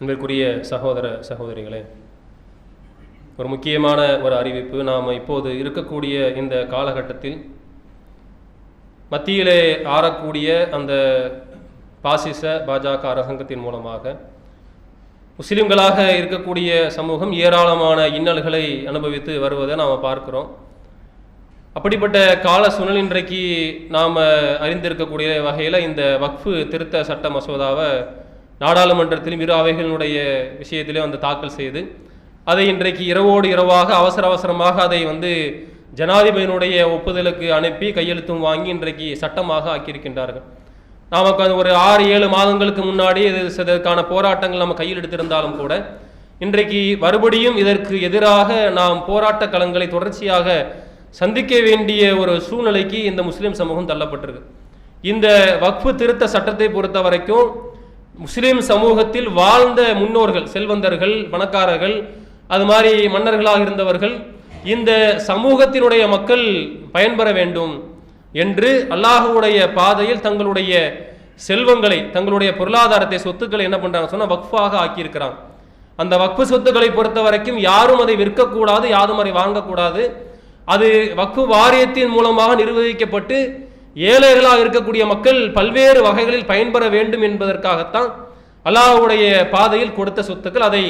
அன்பிற்குரிய சகோதர சகோதரிகளே ஒரு முக்கியமான ஒரு அறிவிப்பு. நாம் இப்போது இருக்கக்கூடிய இந்த காலகட்டத்தில் மத்தியிலே ஆறக்கூடிய அந்த பாசிச பாஜக அரசாங்கத்தின் மூலமாக முஸ்லிம்களாக இருக்கக்கூடிய சமூகம் ஏராளமான இன்னல்களை அனுபவித்து வருவதை நாம் பார்க்கிறோம். அப்படிப்பட்ட கால சூழல் இன்றைக்கு நாம் அறிந்திருக்கக்கூடிய வகையில் இந்த வக்ஃபு திருத்த சட்ட மசோதாவை நாடாளுமன்றத்திலும் இரு அவைகளினுடைய விஷயத்திலே வந்து தாக்கல் செய்து அதை இன்றைக்கு இரவோடு இரவாக அவசர அவசரமாக அதை வந்து ஜனாதிபதியினுடைய ஒப்புதலுக்கு அனுப்பி கையெழுத்தும் வாங்கி இன்றைக்கு சட்டமாக ஆக்கியிருக்கின்றார்கள். நமக்கு அது ஒரு ஆறு ஏழு மாதங்களுக்கு முன்னாடி இது இதற்கான போராட்டங்கள் நம்ம கையில் எடுத்திருந்தாலும் கூட இன்றைக்கு மறுபடியும் இதற்கு எதிராக நாம் போராட்ட களங்களை தொடர்ச்சியாக சந்திக்க வேண்டிய ஒரு சூழ்நிலைக்கு இந்த முஸ்லிம் சமூகம் தள்ளப்பட்டிருக்கு. இந்த வக்ஃபு திருத்த சட்டத்தை பொறுத்த வரைக்கும் முஸ்லிம் சமூகத்தில் வாழ்ந்த முன்னோர்கள் செல்வந்தர்கள் பணக்காரர்கள் அது மாதிரி மன்னர்களாக இருந்தவர்கள் இந்த சமூகத்தினுடைய மக்கள் பயன்பெற வேண்டும் என்று அல்லாஹுடைய பாதையில் தங்களுடைய செல்வங்களை தங்களுடைய பொருளாதாரத்தை சொத்துக்களை என்ன பண்ணுறாங்க சொன்னால் வக்ஃபாக ஆக்கியிருக்கிறாங்க. அந்த வக்ஃபு சொத்துக்களை பொறுத்த வரைக்கும் யாரும் அதை விற்கக்கூடாது யாரும் அதை வாங்கக்கூடாது. அது வக்ஃபு வாரியத்தின் மூலமாக நிர்வகிக்கப்பட்டு ஏழைகளாக இருக்கக்கூடிய மக்கள் பல்வேறு வகைகளில் பயன்பெற வேண்டும் என்பதற்காகத்தான் அல்லாஹ்வுடைய பாதையில் கொடுத்த சொத்துக்கள். அதை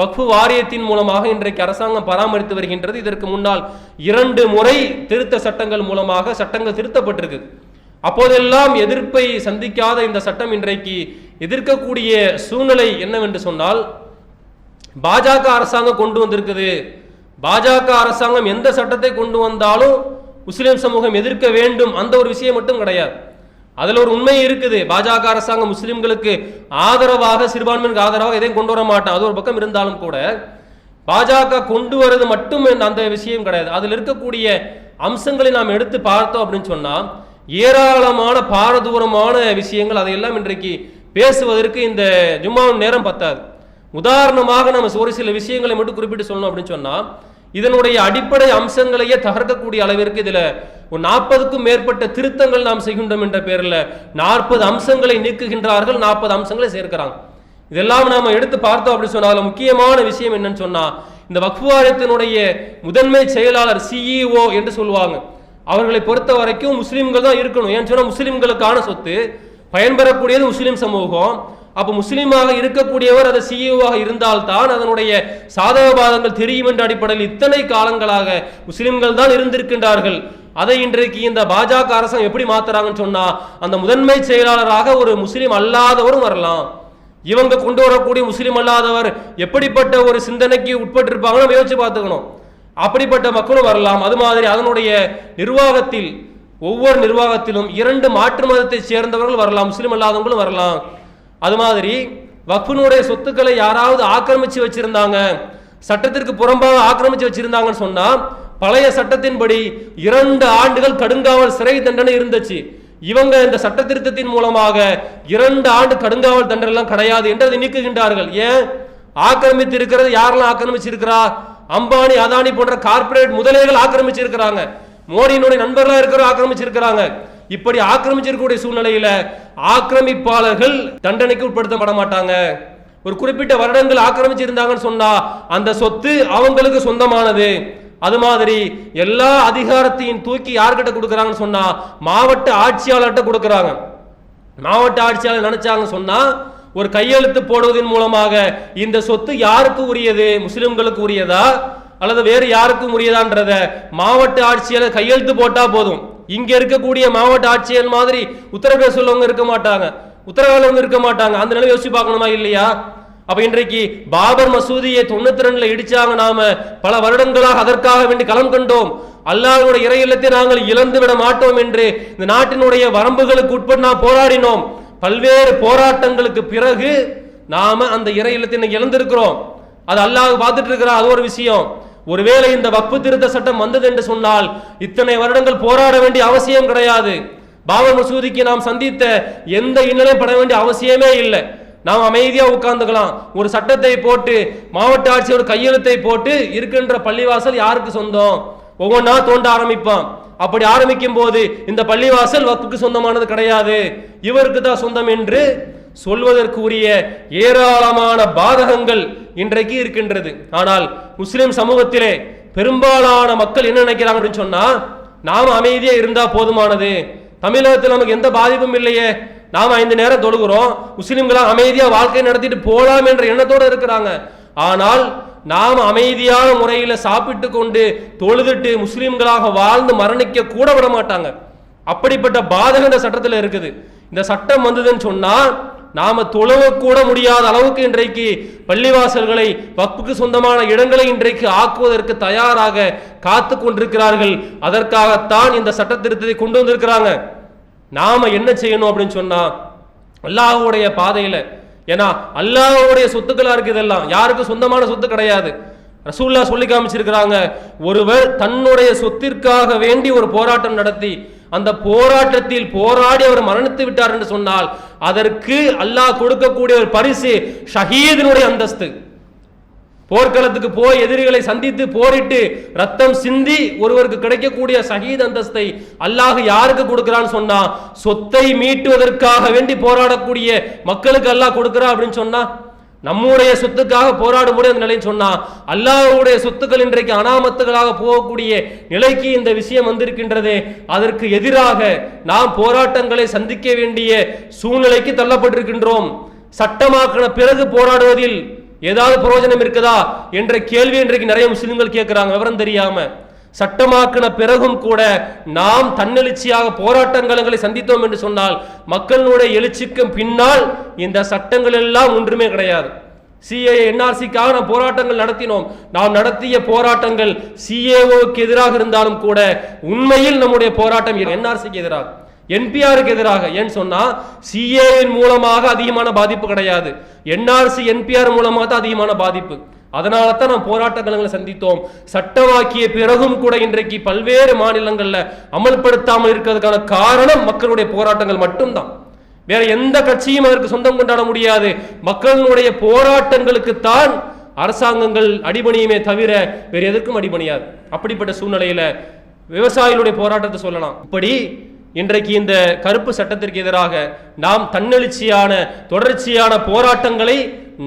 வக்ஃபு வாரியத்தின் மூலமாக இன்றைக்கு அரசாங்கம் பராமரித்து வருகின்றது. இதற்கு முன்னால் இரண்டு முறை திருத்த சட்டங்கள் மூலமாக சட்டங்கள் திருத்தப்பட்டிருக்கு. அப்போதெல்லாம் எதிர்ப்பை சந்திக்காத இந்த சட்டம் இன்றைக்கு எதிர்க்கக்கூடிய சூழ்நிலை என்னவென்று சொன்னால் பாஜக அரசாங்கம் கொண்டு வந்திருக்குது. பாஜக அரசாங்கம் எந்த சட்டத்தை கொண்டு வந்தாலும் முஸ்லீம் சமூகம் எதிர்க்க வேண்டும் அந்த ஒரு விஷயம் மட்டும் கிடையாது. அதில் ஒரு உண்மை இருக்குது. பாஜக அரசாங்கம் முஸ்லீம்களுக்கு ஆதரவாக சிறுபான்மையினருக்கு ஆதரவாக எதையும் கொண்டு வர மாட்டான் அது ஒரு பக்கம் இருந்தாலும் கூட பாஜக கொண்டு வர்றது மட்டும் அந்த விஷயம் கிடையாது. அதில் இருக்கக்கூடிய அம்சங்களை நாம் எடுத்து பார்த்தோம் அப்படின்னு சொன்னால் ஏராளமான பாரதூரமான விஷயங்கள் அதையெல்லாம் இன்றைக்கு பேசுவதற்கு இந்த ஜும்மாவின் நேரம் பத்தாது. உதாரணமாக நம்ம ஒரு சில விஷயங்களை மட்டும் குறிப்பிட்டு சொல்லணும் அப்படின்னு சொன்னால் இதனுடைய அடிப்படை அம்சங்களையே தகர்க்கக்கூடிய அளவிற்கு இதுல ஒரு நாற்பதுக்கும் மேற்பட்ட திருத்தங்கள் நாம் செய்கின்றோம் என்ற பேரில் நாற்பது அம்சங்களை நீக்குகின்றார்கள் நாற்பது அம்சங்களை சேர்க்கிறாங்க. இதெல்லாம் நாம எடுத்து பார்த்தோம் அப்படின்னு சொன்னாலும் முக்கியமான விஷயம் என்னன்னு சொன்னா இந்த வக்ஃபுவாரியத்தினுடைய முதன்மை செயலாளர் சிஇஓ என்று சொல்லுவாங்க. அவர்களை பொறுத்த வரைக்கும் முஸ்லிம்கள் தான் இருக்கணும். ஏன்னு சொன்னா முஸ்லிம்களுக்கான சொத்து பயன்பெறக்கூடியது முஸ்லிம் சமூகம். அப்ப முஸ்லீமாக இருக்கக்கூடியவர் அதை சிஇஓவாக இருந்தால்தான் அதனுடைய சாதகபாதங்கள் தெரியும் என்ற அடிப்படையில் இத்தனை காலங்களாக முஸ்லிம்கள் தான் இருந்திருக்கின்றார்கள். அதை இன்றைக்கு இந்த பாஜக அரசாங்கம் எப்படி மாத்துறாங்கன்னு சொன்னா அந்த முதன்மை செயலாளராக ஒரு முஸ்லீம் அல்லாதவரும் வரலாம். இவங்க கொண்டு வரக்கூடிய முஸ்லீம் அல்லாதவர் எப்படிப்பட்ட ஒரு சிந்தனைக்கு உட்பட்டிருப்பாங்கன்னு நம்ம யோசிச்சு பார்த்துக்கணும். அப்படிப்பட்ட மக்களும் வரலாம். அது மாதிரி அதனுடைய நிர்வாகத்தில் ஒவ்வொரு நிர்வாகத்திலும் இரண்டு மாற்று மதத்தை சேர்ந்தவர்கள் வரலாம் முஸ்லீம் அல்லாதவங்களும் வரலாம். அது மாதிரி வக்ஃபினுடைய சொத்துக்களை யாராவது ஆக்கிரமிச்சு வச்சிருந்தாங்க சட்டத்திற்கு புறம்பாக ஆக்கிரமிச்சு வச்சிருந்தாங்கன்னு சொன்னா பழைய சட்டத்தின்படி இரண்டு ஆண்டுகள் கடுங்காவல் சிறை தண்டனை இருந்துச்சு. இவங்க இந்த சட்ட திருத்தத்தின் மூலமாக இரண்டு ஆண்டு கடுங்காவல் தண்டனை எல்லாம் கிடையாது என்று அதை நீக்குகின்றார்கள். ஏன்? ஆக்கிரமித்து இருக்கிறது யாரெல்லாம் ஆக்கிரமிச்சிருக்கிறா? அம்பானி அதானி போன்ற கார்ப்பரேட் முதலீடுகள் ஆக்கிரமிச்சிருக்கிறாங்க. மோடியினுடைய நண்பர்களாக இருக்கிற ஆக்கிரமிச்சிருக்கிறாங்க. இப்படி ஆக்கிரமிச்சிருக்கக்கூடிய சூழ்நிலையில ஆக்கிரமிப்பாளர்கள் தண்டனைக்கு உட்படுத்தப்பட மாட்டாங்க. ஒரு குறிப்பிட்ட வருடங்கள் ஆக்கிரமிச்சிருந்தாங்கன்னு சொன்னா அந்த சொத்து அவங்களுக்கு சொந்தமானது. அது மாதிரி எல்லா அதிகாரத்தையும் தூக்கி யார்கிட்ட கொடுக்குறாங்கன்னு சொன்னா மாவட்ட ஆட்சியாளர்கிட்ட கொடுக்குறாங்க. மாவட்ட ஆட்சியாளர் நினைச்சாங்கன்னு சொன்னா ஒரு கையெழுத்து போடுவதன் மூலமாக இந்த சொத்து யாருக்கு உரியது? முஸ்லிம்களுக்கு உரியதா? அல்லது வேறு யாருக்கும் உரியதான்றத மாவட்ட ஆட்சியாளர் கையெழுத்து போட்டா போதும். இங்க இருக்கக்கூடிய மாவட்ட ஆட்சியர் மாதிரி உத்தரப்பிரதேச உள்ளவங்க இருக்க மாட்டாங்க. உத்தரவாதவங்க இருக்க மாட்டாங்க. அந்த நிலை யோசிச்சு பார்க்கணுமா இல்லையா? அப்ப இன்றைக்கு பாபர் மசூதியை தொண்ணூத்தி ரெண்டுல இடிச்சாங்க நாம பல வருடங்களாக அதற்காக வேண்டி களம் கண்டோம். அல்லாஹ்வுடைய இறை இல்லத்தை நாங்கள் இழந்து விட மாட்டோம் என்று இந்த நாட்டினுடைய வரம்புகளுக்கு உட்பட்டு நாம் போராடினோம். பல்வேறு போராட்டங்களுக்கு பிறகு நாம அந்த இறை இல்லத்தை இழந்திருக்கிறோம். அது அல்லாஹ் பார்த்துட்டு இருக்கிறா அது ஒரு விஷயம். ஒருவேளை இந்த வக்பு திருத்த சட்டம் வந்தது என்று சொன்னால் இத்தனை வருடங்கள் போராட வேண்டிய அவசியம் கிடையாது. பாபர் மசூதிக்கு நாம் சந்தித்த எந்த இன்னலையும் பட வேண்டிய அவசியமே இல்லை. நாம் அமைதியாக உட்கார்ந்துக்கலாம். ஒரு சட்டத்தை போட்டு மாவட்ட ஆட்சியோட கையெழுத்தை போட்டு இருக்கின்ற பள்ளிவாசல் யாருக்கு சொந்தம்? ஒவ்வொன்றா தோண்ட ஆரம்பிப்பான். அப்படி ஆரம்பிக்கும் போது இந்த பள்ளிவாசல் வக்குக்கு சொந்தமானது கிடையாது. இவருக்கு தான் சொந்தம் என்று சொல்வதற்குரிய ஏராளமான பாதகங்கள் இன்றைக்கு இருக்கின்றது. ஆனால் முஸ்லிம் சமூகத்திலே பெரும்பாலான மக்கள் என்ன நினைக்கிறாங்க அப்படின்னு சொன்னா நாம் அமைதியா இருந்தா போதுமானது. தமிழகத்தில் நமக்கு எந்த பாதிப்பும் இல்லையே. நாம் ஐந்து நேரம் தொழுகிறோம். முஸ்லிம்களா அமைதியா வாழ்க்கை நடத்திட்டு போலாம் என்ற எண்ணத்தோடு இருக்கிறாங்க. ஆனால் நாம் அமைதியான முறையில் சாப்பிட்டு கொண்டு தொழுதுட்டு முஸ்லிம்களாக வாழ்ந்து மரணிக்க கூட விட மாட்டாங்க. அப்படிப்பட்ட பாதகம் இந்த சட்டத்தில் இருக்குது. இந்த சட்டம் வந்ததுன்னு சொன்னா நாம தொழவக்கூட முடியாத அளவுக்கு இன்றைக்கு பள்ளிவாசல்களை வக்புக்கு சொந்தமான இடங்களை இன்றைக்கு ஆக்குவதற்கு தயாராக காத்து கொண்டிருக்கிறார்கள். அதற்காகத்தான் இந்த சட்ட திருத்தத்தை கொண்டு வந்திருக்கிறாங்க. நாம என்ன செய்யணும் அப்படின்னு சொன்னா அல்லாஹுடைய பாதையில ஏன்னா அல்லாஹுடைய சொத்துக்களா இருக்கு இதெல்லாம். யாருக்கும் சொந்தமான சொத்து கிடையாது. ரசூல்லா சொல்லி காமிச்சிருக்கிறாங்க ஒருவர் தன்னுடைய சொத்திற்காக வேண்டி ஒரு போராட்டம் நடத்தி அந்த போராட்டத்தில் போராடி அவர் மரணித்து விட்டார் என்று சொன்னால் அதற்கு அல்லாஹ் கொடுக்கக்கூடிய ஒரு பரிசு ஷஹீதினுடைய அந்தஸ்து. போர்க்களத்துக்கு போய் எதிரிகளை சந்தித்து போரிட்டு ரத்தம் சிந்தி ஒருவருக்கு கிடைக்கக்கூடிய ஷஹீத் அந்தஸ்தை அல்லாஹ் யாருக்கு கொடுக்கிறான்னு சொன்னா சொத்தை மீட்டுவதற்காக வேண்டி போராடக்கூடிய மக்களுக்கு அல்லாஹ் கொடுக்கிறா அப்படின்னு சொன்னா நம்முடைய சொத்துக்காக போராட அந்த நிலைன்னு சொன்னா அல்லாஹ்வுடைய சொத்துக்கள் இன்றைக்கு அனாமத்துகளாக போகக்கூடிய நிலைக்கு இந்த விஷயம் வந்திருக்கின்றதே. அதற்கு எதிராக நாம் போராட்டங்களை சந்திக்க வேண்டிய சூழ்நிலைக்கு தள்ளப்பட்டிருக்கின்றோம். சட்டமாக்கின பிறகு போராடுவதில் ஏதாவது பிரயோஜனம் இருக்குதா? என்ற கேள்வி இன்றைக்கு நிறைய முஸ்லிம்கள் கேட்கிறாங்க விவரம் தெரியாம. சட்டமாக்கின பிறகும் கூட நாம் தன்னெழுச்சியாக போராட்டங்களை சந்தித்தோம் என்று சொன்னால் மக்களுடைய எழுச்சிக்கும் பின்னால் இந்த சட்டங்கள் எல்லாம் ஒன்றுமே கிடையாது. சிஏ என்ஆர்சிக்காக நாம் போராட்டங்கள் நடத்தினோம். நாம் நடத்திய போராட்டங்கள் சிஏஓக்கு எதிராக இருந்தாலும் கூட உண்மையில் நம்முடைய போராட்டம் என்ஆர்சிக்கு எதிராக. என்பிஆருக்கு எதிராக. ஏன்னு சொன்னால் சிஏஎன் மூலமாக அதிகமான பாதிப்பு கிடையாது. என்ஆர்சி என்பிஆர் மூலமாக தான் அதிகமான பாதிப்பு. அதனால தான் நாம் போராட்டங்களை சந்தித்தோம். சட்டமாக்கிய பிறகும் கூட இன்றைக்கு பல்வேறு மாநிலங்களில் அமல்படுத்தாமல் இருக்கிறதுக்கான காரணம் மக்களுடைய போராட்டங்கள் மட்டும்தான். வேற எந்த கட்சியும் அதற்கு சொந்தம் கொண்டாட முடியாது. மக்களுடைய போராட்டங்களுக்கு தான் அரசாங்கங்கள் அடிபணியுமே தவிர வேறு எதற்கும் அடிபணியாது. அப்படிப்பட்ட சூழ்நிலையில விவசாயிகளுடைய போராட்டத்தை சொல்லலாம். இப்படி இன்றைக்கு இந்த கருப்பு சட்டத்திற்கு எதிராக நாம் தன்னெழுச்சியான தொடர்ச்சியான போராட்டங்களை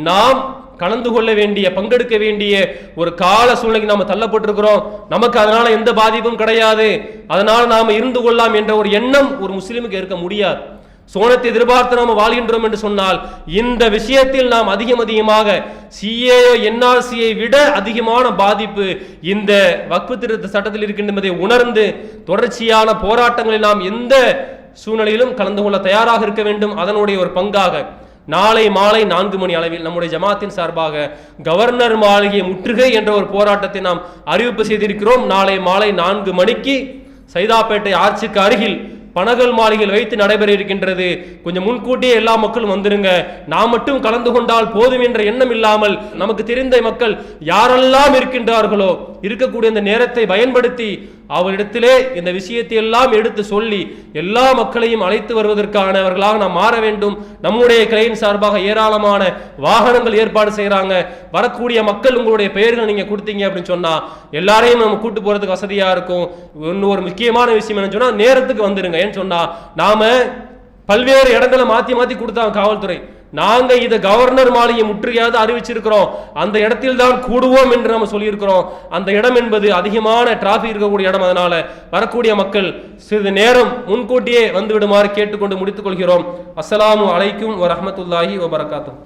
நாம் கலந்து கொள்ள வேண்டிய பங்கெடுக்க வேண்டிய ஒரு கால சூழ்நிலைக்கு நாம தள்ளப்பட்டிருக்கிறோம். நமக்கு அதனால எந்த பாதிப்பும் கிடையாது. அதனால நாம இருந்து கொள்ளலாம் என்ற ஒரு எண்ணம் ஒரு முஸ்லிமுக்கு இருக்க முடியாது. சோனத்தை எதிர்பார்த்து நாம் வாழ்கின்றோம் என்று சொன்னால் இந்த விஷயத்தில் நாம் அதிகம் அதிகமாக சிஏஓ என்ஆர்சியை விட அதிகமான பாதிப்பு இந்த வக்பு திருத்த சட்டத்தில் இருக்கின்றதை உணர்ந்து தொடர்ச்சியான போராட்டங்களில் நாம் எந்த சூழ்நிலையிலும் கலந்து கொள்ள தயாராக இருக்க வேண்டும். அதனுடைய ஒரு பங்காக நாளை மாலை நான்கு மணி அளவில் நம்முடைய ஜமாத்தின் சார்பாக கவர்னர் மாளிகை முற்றுகை என்ற ஒரு போராட்டத்தை நாம் அறிவிப்பு செய்திருக்கிறோம். நாளை மாலை நான்கு மணிக்கு சைதாப்பேட்டை ஆட்சிக்கு அருகில் பனகல் மாளிகையில் வைத்து நடைபெற இருக்கின்றது. கொஞ்சம் முன்கூட்டியே எல்லா மக்களும் வந்துருங்க. நாம் மட்டும் கலந்து கொண்டால் போதும் என்ற எண்ணம் இல்லாமல் நமக்கு தெரிந்த மக்கள் யாரெல்லாம் இருக்கின்றார்களோ இருக்கக்கூடிய இந்த நேரத்தை பயன்படுத்தி அவரிடத்திலே இந்த விஷயத்தை எல்லாம் எடுத்து சொல்லி எல்லா மக்களையும் அழைத்து வருவதற்கானவர்களாக நாம் மாற வேண்டும். நம்முடைய கிளையின் சார்பாக ஏராளமான வாகனங்கள் ஏற்பாடு செய்கிறாங்க வரக்கூடிய மக்கள் உங்களுடைய பெயர்கள் நீங்கள் கொடுத்தீங்க அப்படின்னு சொன்னால் எல்லாரையும் நம்ம கூட்டு போகிறதுக்கு வசதியாக இருக்கும். இன்னும் ஒரு முக்கியமான விஷயம் என்னன்னு சொன்னால் நேரத்துக்கு வந்துடுங்க ஏன்னு சொன்னால் நாம் பல்வேறு இடங்களை மாற்றி மாற்றி கொடுத்தாங்க காவல்துறை. நாங்க இதை கவர்னர் மாளிகை முற்றுகையாவது அறிவிச்சிருக்கிறோம். அந்த இடத்தில் தான் கூடுவோம் என்று நம்ம சொல்லியிருக்கிறோம். அந்த இடம் என்பது அதிகமான டிராபிக் இருக்கக்கூடிய இடம். அதனால வரக்கூடிய மக்கள் சிறிது நேரம் முன்கூட்டியே வந்து விடுமாறு கேட்டுக்கொண்டு முடித்துக் கொள்கிறோம். அஸ்ஸலாமு அலைக்கும் வரஹ்மத்துல்லாஹி வபரகாத்துஹு.